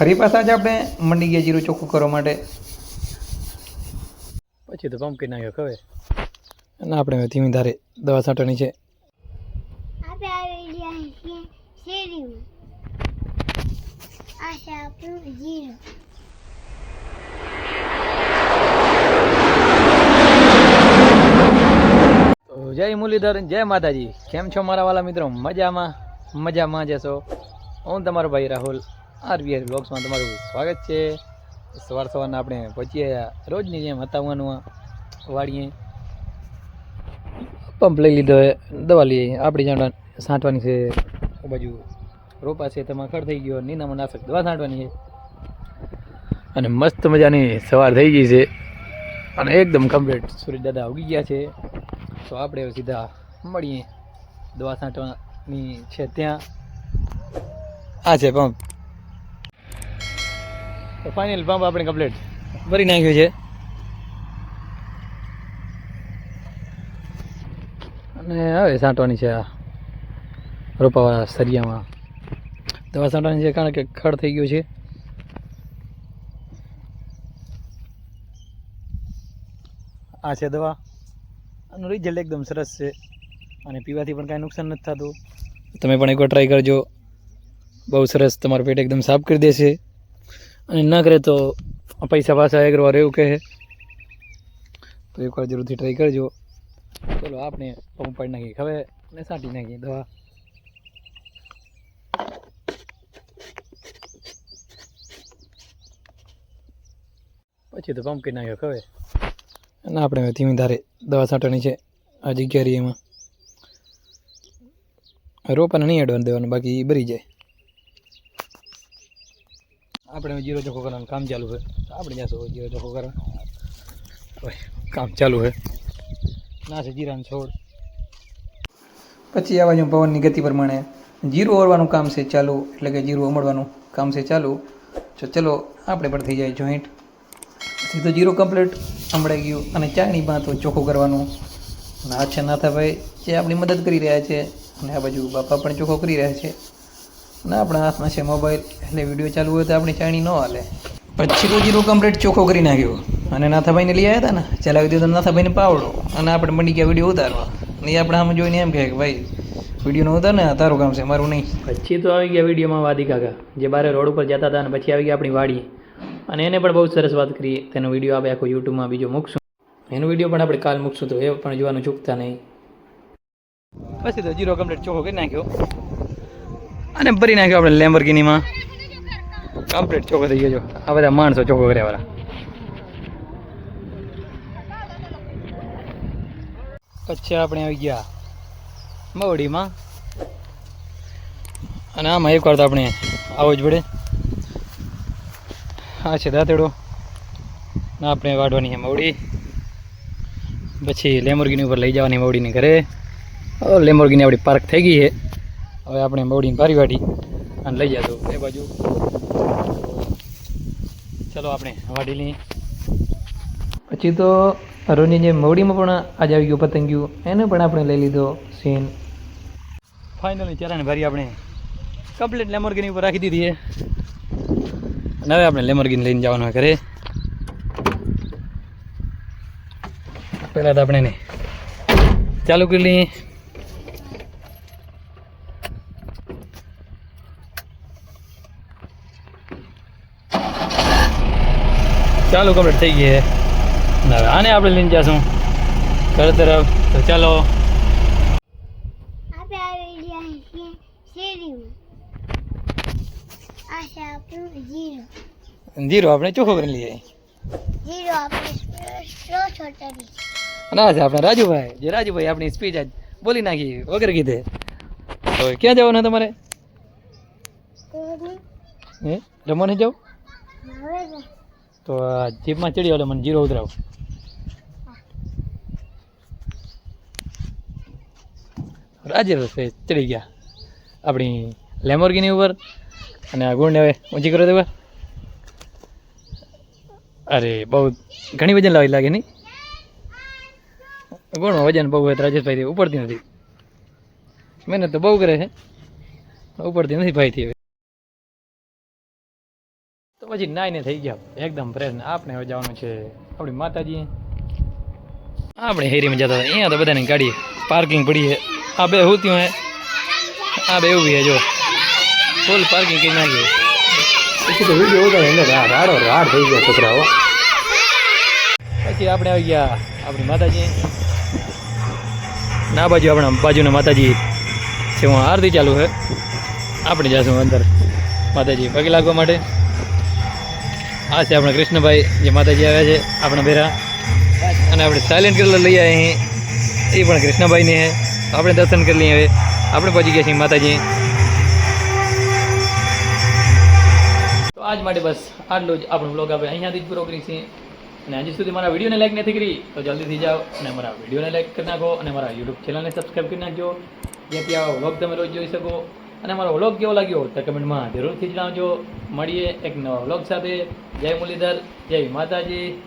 ફરી પાછા જ આપણે મંડી ગયા જીરું ચોખ્ખું કરવા માટે. પછી તો પંપકી નાખ્યો ખવે. અને આપણે હવે ધીમી ધારે દવા છાંટવાની છે. આપણે આવી ગયા છીએ શેરીમાં આ છે આપણું જીરું. તો જય મુરલીધર જય માતાજી. કેમ છો મારા વાલા મિત્રો? મજામાં? મજામાં જશો હું તમારો ભાઈ રાહુલ. આરબીઆર બ્લોગ્સમાં તમારું સ્વાગત છે. સવાર સવારના આપણે પહોંચી આવ્યા રોજની જેમ હતાવાનું વાળીએ. પંપ લઈ લીધો હવે દવા લઈએ આપણી જાણ છાંટવાની છે બાજુ રોપા છે, તેમાં ખડ થઈ ગયો, નીનામાં નાશક દવા છાંટવાની છે. અને મસ્ત મજાની સવાર થઈ ગઈ છે. અને એકદમ કમ્પ્લીટ સૂરજ દાદા ઉગી ગયા છે. તો આપણે સીધા મળીએ. દવા છાંટવાની છે ત્યાં. આ છે પંપ. તો ફાઇનલ પંપ આપણે કમ્પ્લીટ ભરી નાખ્યું છે. અને હવે સાંટવાની છે આ રોપાવાળા સરિયામાં. દવા સાંટવાની છે કારણ કે ખડ થઈ ગયું છે. આ છે દવા. આનું રિઝલ્ટ એકદમ સરસ છે. અને પીવાથી પણ કાંઈ નુકસાન નથી થતું. તમે પણ એકવાર ટ્રાય કરજો. બહુ સરસ તમારું પેટ એકદમ સાફ કરી દેશે. અને ના કરે તો પૈસા પાછા એક વાર એવું કહે તો એકવાર જરૂરથી ટ્રાય કરજો. ચલો, આપણે પંપ પાડી નાખીએ. હવે અને સાંટી નાખીએ દવા. પછી તો પંપ કરી નાખ્યો ખવે અને આપણે હવે ધીમી ધારે દવા છાંટવાની છે આ જગ્યા એમાં રોપાને નહીં અડવાનું દેવાનું, બાકી ઈ ભરી જાય. આપણે જીરો ચોખ્ખો કરવાનું કામ ચાલુ છે. આપણે જશું જીરો ચોખ્ખો કરવા કામ ચાલુ છે. ના છે જીરાનો છોડ. પછી આ બાજુ પવનની ગતિ પ્રમાણે જીરું ઓરવાનું કામ છે ચાલુ, એટલે કે જીરું અમળવાનું કામ છે ચાલુ. તો ચલો આપણે પણ થઈ જાય જોઈન્ટ. સીધો જીરો કમ્પ્લીટ, સંભળાઈ ગયું. અને બાં તો ચોખ્ખું કરવાનું. અને આ છે નાથાભાઈ જે આપણી મદદ કરી રહ્યા છે. અને આ બાજુ બાપા પણ ચોખ્ખો કરી રહ્યા છે. અને આપણા હાથમાં છે મોબાઈલ એટલે વીડિયો ચાલુ હોય તો આપણી ચાણી ન હાલે. પછી તો જીરો કમ્પ્લીટ ચોખ્ખો કરી નાખ્યો. અને નાથાભાઈને લઈ આવ્યા હતા ને ચલાવી દીધો નાથાભાઈને પાવડો. અને આપણે મંડી ગયા વીડિયો ઉતારવા. અને એ આપણે આમ જોઈને એમ કહે કે ભાઈ વિડીયોનો ઉતાર ને તારું કામ છે મારું નહીં. પછી તો આવી ગયા વિડીયોમાં વાદી કાકા જે બારે રોડ ઉપર જતા હતા અને પછી આવી ગયા આપણી વાડી. અને એને પણ બહુ સરસ વાત કરી. તેનો વીડિયો આપણે આખો યુટ્યુબમાં બીજો મૂકશું. એનો વીડિયો પણ આપણે કાલ મૂકશું તો એ પણ જોવાનું ચૂકતા નહીં. પછી તો જીરો કમ્પ્લીટ ચોખ્ખો કરી નાખ્યો. અને ભરી નાખ્યો આપણે લેમ્બરગીનીમાં કમ્પ્લીટ ચોખ્ખો થઈ ગયો આ બધા માણસો ચોખ્ખો કર્યા વાળા. પછી આપણે આવી ગયા મવડીમાં. અને આમાં એક વાર તો આપણે આવો જ પડે. આ છે દાંતેડો. આપણે વાઢવાની છે મવડી. પછી લેમોરગીની ઉપર લઈ જવાની મવડીને ઘરે. લેમોર્ગીની આપણી પાર્ક થઈ ગઈ છે. હવે આપણે મવડીને ભારી વાઢી અને લઈ જતો એ બાજુ. ચલો આપણે વાઢી લઈએ. પછી તો અરુણની જે મવડીમાં પણ આજે આવી ગયું પતંગિયું. એને પણ આપણે લઈ લીધો સીન. ફાઇનલી ચારાને ભારી આપણે કમ્પ્લીટ લેમરગીની ઉપર રાખી દીધી છે. અને હવે આપણે લેમરગીન લઈને જવાનું ઘરે. પહેલાં તો આપણે ચાલુ કરી લઈએ. ચાલુ કમ્પ્લીટ થઈ ગઈ છે. હવે આને આપણે લઈને જશું ઘર તરફ. તો ચાલો. આપણે આવી ગયા છીએ શેરીમાં. આ છે આપણું જીરું. આપણે ચોખ્ખો કરી લઈએ. જીરું આપણે સ્લો છોટરી અને છે આપણે રાજુભાઈ. જે રાજુભાઈ આપણી સ્પીચ આજ બોલી નાખી વગર કીધે. તો ક્યાં જવાનું તમારે? હે? રમવા નહીં જાવ? હવે તો જીપમાં ચડી આવડે મને જીરો ઉતરાવ. રાજે રસ્તે ચડી ગયા. આપણી લેમોર્ગીની ઉપર અને આ ગુણને હવે ઊંચી કરો દેવા અરે, બહુ ઘણી વજન લાવી લાગે નહીં? ગુણમાં વજન બહુ હોય રાજેશભાઈથી રાજેશભાઈ ઉપડતી નથી. મહેનત તો બહુ કરે છે. ઉપડતી નથી ભાઈથી હવે. પછી નાઈને થઈ ગયા. એકદમ ફ્રેશ ને આપણે હવે જવાનું છે આપણી માતાજી. આપણે હેરીમાં જતા હતા. અહીંયા તો બધાની ગાડી પાર્કિંગ પડી છે. આ બે હું ત્યાં હે? આ બે ઊભી છે જો. ફૂલ પાર્કિંગ કરી નાખી. પછી તો વીડિયો ઉતારે એટલે રાડો રાડ થઈ ગયા છોકરાઓ. પછી આપણે આવી ગયા આપણી માતાજી. ના બાજુ આપણા બાજુના માતાજી છે. હું આરતી ચાલુ છે. આપણે જઈશું અંદર માતાજી. પગે લાગવા માટે આ છે આપણા કૃષ્ણભાઈ, જે માતાજી આવ્યા છે આપણા ભેરા. અને આપણે સાયલેન્ટ કલર લઈ આવ્યા અહીં એ પણ કૃષ્ણભાઈની છે આપણે દર્શન કરી લઈએ હવે. આપણે પહોંચી ગયા છીએ માતાજી. તો આજ માટે બસ આટલું જ આપણો બ્લોગ આપણે અહીંયાથી જ પૂરો કરી છીએ. અને હજી સુધી મારા વિડીયોને લાઈક નથી કરી, તો જલ્દીથી જાઓ અને મારા વિડીયોને લાઈક કરી નાખો અને મારા યુટ્યુબ ચેનલને સબસ્ક્રાઈબ કરી નાખજો. જેથી આ વ્લોગ તમે રોજ જોઈ શકો. અને મારો વ્લોગ કેવો લાગ્યો તો કમેન્ટમાં જરૂરથી જણાવજો. મળીએ એક નવા વ્લોગ સાથે. જય મુરલીધર, જય માતાજી.